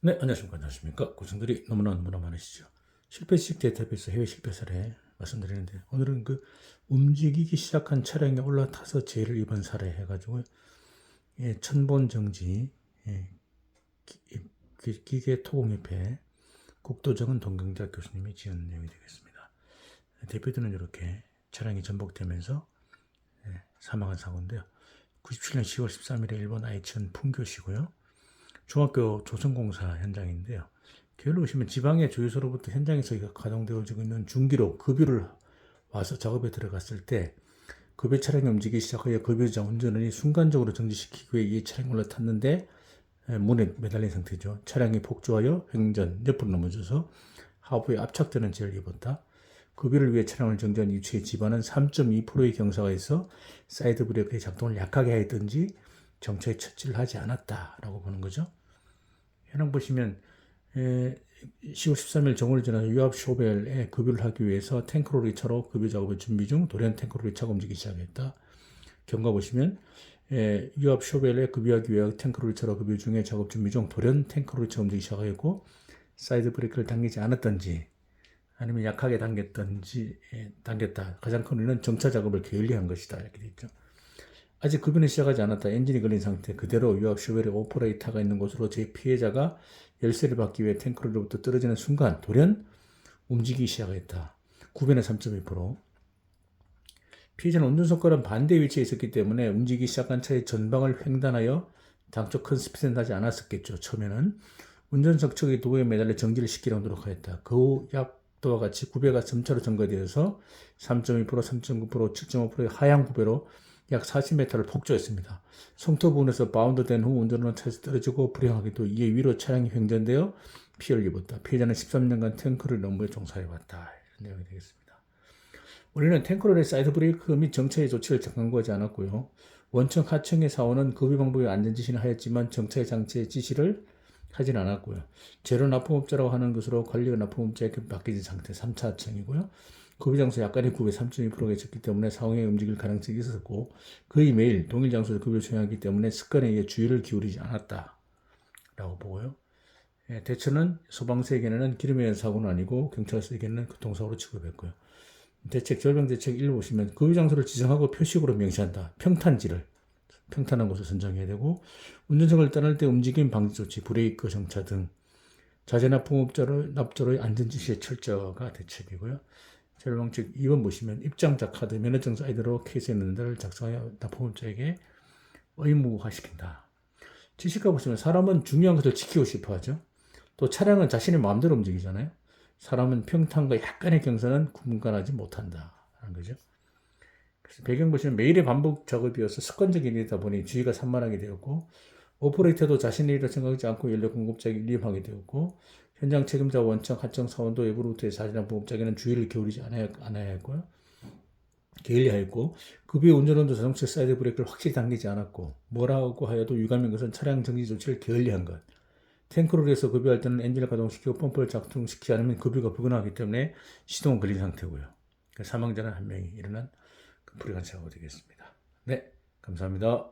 네, 안녕하십니까. 안녕하십니까. 고생들이 너무나 너무나 많으시죠. 실패식 데이터베이스 해외 실패 사례 말씀드리는데, 오늘은 그 움직이기 시작한 차량에 올라타서 죄를 입은 사례 해가지고, 예, 천본 정지, 예, 기, 기, 기 계 토공협회, 국도정은 동경대학 교수님이 지은 내용이 되겠습니다. 대표들은 이렇게 차량이 전복되면서 예, 사망한 사고인데요. 97년 10월 13일에 일본 아이천 풍교시고요. 중학교 조선공사 현장인데요. 교회로 오시면 지방의 주유소로부터 현장에서 가동되어지고 있는 중기로 급유를 와서 작업에 들어갔을 때 급유 차량이 움직이기 시작하여 급유자 운전원이 순간적으로 정지시키기 위해 이 차량에 올라탔는데 에, 문에 매달린 상태죠. 차량이 폭주하여 횡전 옆으로 넘어져서 하부에 압착되는 죄를 입었다. 급유를 위해 차량을 정지한 이후에 집안은 3.2%의 경사가 있어 사이드 브레이크의 작동을 약하게 하였든지 정차에 처치를 하지 않았다라고 보는 거죠. 현황 보시면 에, 10월 13일 정오를 지나서 유압 쇼벨에 급유를 하기 위해서 탱크로리 차로 급유 작업을 준비 중 돌연 탱크로리 차가 움직이기 시작했다. 경과 보시면 에, 유압 쇼벨에 급유하기 위해 탱크로리 차로 급유 중에 작업 준비 중 돌연 탱크로리 차가 움직이기 시작하였고 사이드 브레이크를 당기지 않았던지 아니면 약하게 당겼던지 에, 당겼다. 가장 큰 원인은 정차 작업을 게을리한 것이다. 이렇게 되어 있죠. 아직 급유는 시작하지 않았다. 엔진이 걸린 상태 그대로 유압 쇼벨에 오퍼레이터가 있는 곳으로 제 피해자가 열쇠를 받기 위해 탱크로부터 떨어지는 순간 돌연 움직이기 시작했다. 구변의 3.2%. 피해자는 운전석과는 반대 위치에 있었기 때문에 움직이기 시작한 차의 전방을 횡단하여 당초 큰 스피드는 나지 않았었겠죠. 처음에는 운전석 측의 도에 매달려 정지를 시키려 노력하였다. 그 후 약도와 같이 구배가 점차로 증가되어서 3.2%, 3.9%, 7.5%의 하향 구배로 약 40m를 폭주했습니다. 성토 부근에서 바운드된 후 운전은 차에서 떨어지고 불행하게도 이에 위로 차량이 횡전되어 피해를 입었다. 피해자는 13년간 탱크를 업무에 종사해왔다. 이런 내용이 되겠습니다. 우리는 탱크로의 사이드 브레이크 및 정차의 조치를 강구하지 않았고요. 원청 하청의 사원은 급유 방법의 안전지시는 하였지만 정차의 장치의 지시를 하진 않았고요. 제로 납품업자라고 하는 것으로 관리가 납품업자에게 바뀌진 상태 3차 하청이고요. 급유 장소 약간의 구배 3.2%가 있었기 때문에 상황에 움직일 가능성이 있었고 거의 매일 동일 장소에서 급유를 수행하기 때문에 습관에 의해 주의를 기울이지 않았다. 라고 보고요. 예, 대처는 소방서에게는 기름에 의한 사고는 아니고 경찰서에게는 교통사고로 취급했고요. 대책 절병 대책 1 보시면 급유 장소를 지정하고 표식으로 명시한다. 평탄지를 평탄한 곳을 선정해야 되고 운전석을 떠날 때 움직임 방지 조치, 브레이크 정차 등 자재 납품업자로 납조로의 안전 지시의 철저가 대책이고요. 절방책 2번 보시면 입장자 카드, 면허증 사이드로 케이스에 있는 데를 작성하여 납품업자에게 의무화시킨다. 지시가 보시면 사람은 중요한 것을 지키고 싶어 하죠. 또 차량은 자신의 마음대로 움직이잖아요. 사람은 평탄과 약간의 경사는 구분간하지 못한다. 하는 거죠. 그래서 배경 보시면 매일의 반복 작업이어서 습관적인 일이다 보니 주의가 산만하게 되었고, 오퍼레이터도 자신의 일을 생각하지 않고 연료 공급자에게 일임하게 되었고, 현장 책임자 원청, 하청 사원도 외부로부터의 사진한 보험자에게는 주의를 기울이지 않아야, 않아야 했고요. 게을리하 였고, 급여 운전원도 자동차 사이드 브레이크를 확실히 당기지 않았고, 뭐라고 하여도 유감인 것은 차량 정지 조치를 게을리한 것. 탱크를 해서 급유할 때는 엔진을 가동시키고 펌프를 작동시키지 않으면 급유가 불가능하기 때문에 시동은 걸린 상태고요. 사망자는 한 명이 일어난 그 불행한 사고가 되겠습니다. 네, 감사합니다.